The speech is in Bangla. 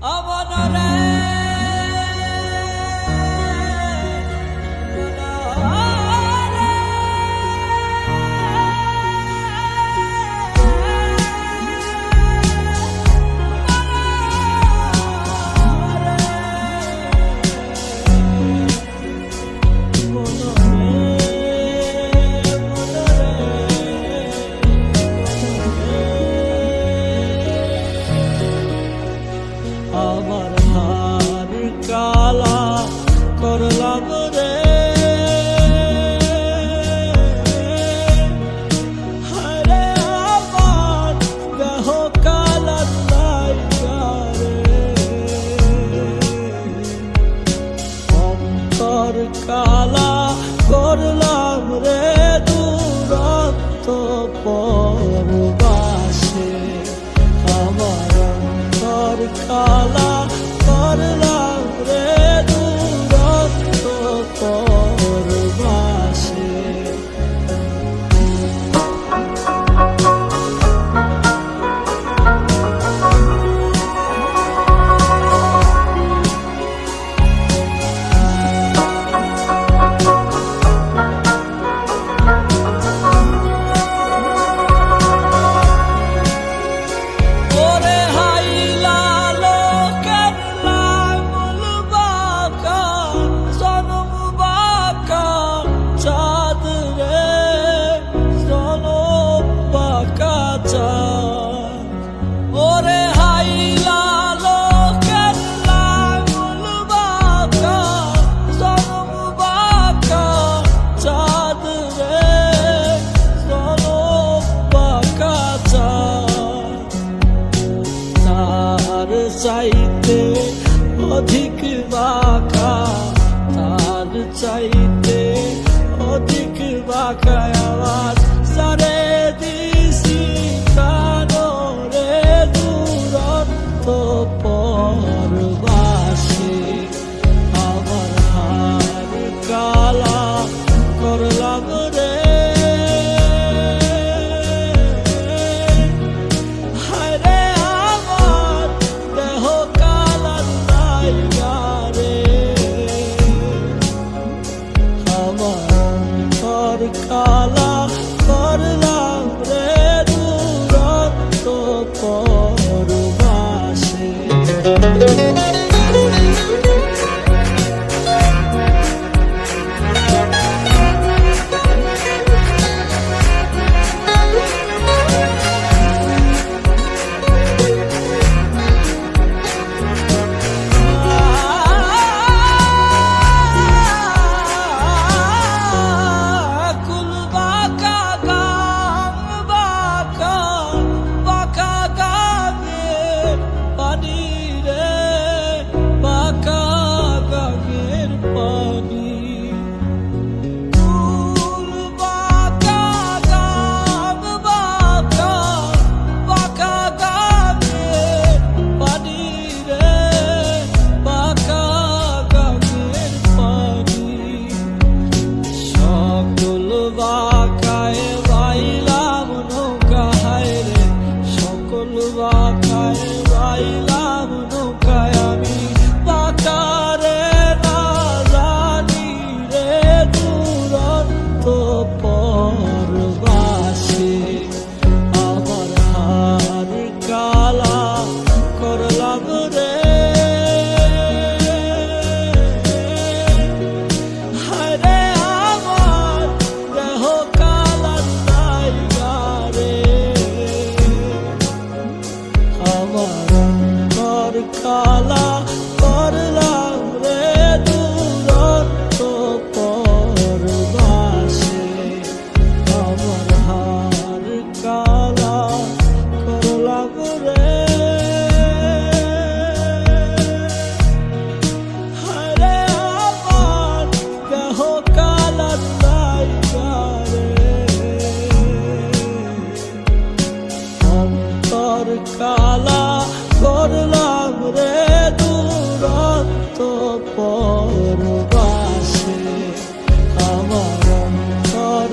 Avanade. আধার কালা করলাম রে। হরে আমার দেহ কালা অন্তর কালা করলাম রে দূরত্ব পর অধিক বাঁকা তার চাইতে অধিক বাঁকা পরবাসে আমার অন্তর